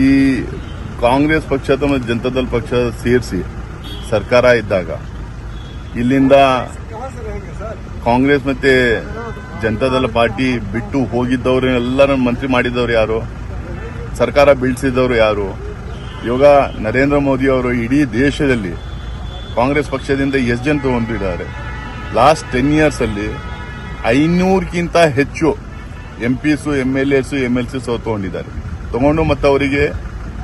ಈ ಕಾಂಗ್ರೆಸ್ ಪಕ್ಷ ಅಥವಾ ಜನತಾ ಪಕ್ಷ ಸೇರಿಸಿ ಸರ್ಕಾರ ಇದ್ದಾಗ ಇಲ್ಲಿಂದ ಕಾಂಗ್ರೆಸ್ ಮತ್ತೆ ಜನತಾದಳ ಪಾರ್ಟಿ ಬಿಟ್ಟು ಹೋಗಿದ್ದವರು ಎಲ್ಲರನ್ನ ಮಂತ್ರಿ ಮಾಡಿದ್ದವ್ರು ಯಾರು? ಸರ್ಕಾರ ಬೀಳಿಸಿದವರು ಯಾರು? ಇವಾಗ ನರೇಂದ್ರ ಮೋದಿ ಅವರು ಇಡೀ ದೇಶದಲ್ಲಿ ಕಾಂಗ್ರೆಸ್ ಪಕ್ಷದಿಂದ ಎಸ್ ಜನ ತಗೊಂಡಿದ್ದಾರೆ ಲಾಸ್ಟ್ ಟೆನ್ ಇಯರ್ಸಲ್ಲಿ ಐನೂರಕ್ಕಿಂತ ಹೆಚ್ಚು M P M L S M L C ತಗೊಂಡಿದ್ದಾರೆ. ತಗೊಂಡು ಮತ್ತೆ ಅವರಿಗೆ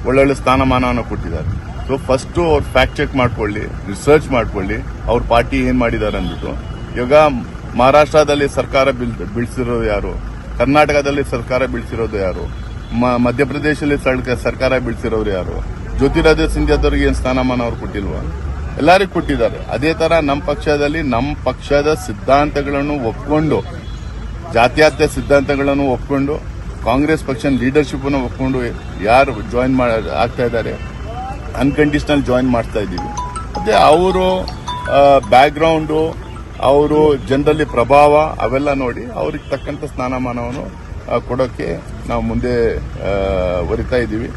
ಒಳ್ಳೊಳ್ಳೆ ಸ್ಥಾನಮಾನವನ್ನು ಕೊಟ್ಟಿದ್ದಾರೆ. ಸೊ ಫಸ್ಟ್ ಅವ್ರು ಫ್ಯಾಕ್ಟ್ ಚೆಕ್ ಮಾಡ್ಕೊಳ್ಳಿ ರಿಸರ್ಚ್ ಮಾಡ್ಕೊಳ್ಳಿ, ಅವ್ರ ಪಾರ್ಟಿ ಏನ್ ಮಾಡಿದ್ದಾರೆ ಅಂದ್ಬಿಟ್ಟು. ಇವಾಗ ಮಹಾರಾಷ್ಟ್ರದಲ್ಲಿ ಸರ್ಕಾರ ಬೀಳ್- ಬೀಳ್ಸಿರೋದು ಯಾರು? ಕರ್ನಾಟಕದಲ್ಲಿ ಸರ್ಕಾರ ಬೀಳ್ಸಿರೋದು ಯಾರು? ಮಧ್ಯಪ್ರದೇಶದಲ್ಲಿ ಸರ್ಕಾರ ಬೀಳ್ಸಿರೋರು ಯಾರು? ಜ್ಯೋತಿರಾಜ ಸಿಂಧ್ಯಾದವ್ರಿಗೆ ಏನು ಸ್ಥಾನಮಾನ ಅವ್ರು ಕೊಟ್ಟಿಲ್ವಾ? ಎಲ್ಲರಿಗೂ ಕೊಟ್ಟಿದ್ದಾರೆ. ಅದೇ ತರ ನಮ್ಮ ಪಕ್ಷದಲ್ಲಿ ನಮ್ಮ ಪಕ್ಷದ ಸಿದ್ಧಾಂತಗಳನ್ನು ಒಪ್ಕೊಂಡು ಜಾತ್ಯತೀತ ಸಿದ್ಧಾಂತಗಳನ್ನು ಒಪ್ಕೊಂಡು ಕಾಂಗ್ರೆಸ್ ಪಕ್ಷ ಲೀಡರ್ಶಿಪ್ ಅನ್ನು ಒಪ್ಕೊಂಡು ಯಾರು ಜಾಯಿನ್ ಆಗ್ತಾ ಇದ್ದಾರೆ ಅನ್ಕಂಡೀಷನಲ್ ಜಾಯಿನ್ ಮಾಡ್ತಾ ಇದ್ದೀವಿ. ಮತ್ತೆ ಅವರು ಬ್ಯಾಕ್ಗ್ರೌಂಡು ಅವರು ಜನರಲ್ಲಿ ಪ್ರಭಾವ ಅವೆಲ್ಲ ನೋಡಿ ಅವ್ರಿಗೆ ತಕ್ಕಂಥ ಸ್ಥಾನಮಾನವನ್ನು ಕೊಡೋಕ್ಕೆ ಕೊಡೋಕೆ ನಾವು ಮುಂದೆ ಒರಿತಾ ಇದ್ದೀವಿ.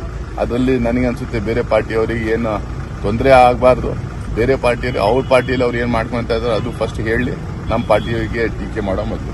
ಅದರಲ್ಲಿ ನನಗೆ ಅನಿಸುತ್ತೆ ಬೇರೆ ಪಾರ್ಟಿಯವರಿಗೆ ಏನು ತೊಂದರೆ ಆಗಬಾರ್ದು. ಬೇರೆ ಪಾರ್ಟಿಯಲ್ಲಿ, ಅವ್ರ ಪಾರ್ಟಿಯಲ್ಲಿ ಅವ್ರು ಏನು ಮಾಡ್ಕೊಂತ ಇದ್ದಾರೆ ಅದು ಫಸ್ಟ್ ಹೇಳಿ ನಮ್ಮ ಪಾರ್ಟಿಯವರಿಗೆ ಟೀಕೆ ಮಾಡೋ ಮೊದಲು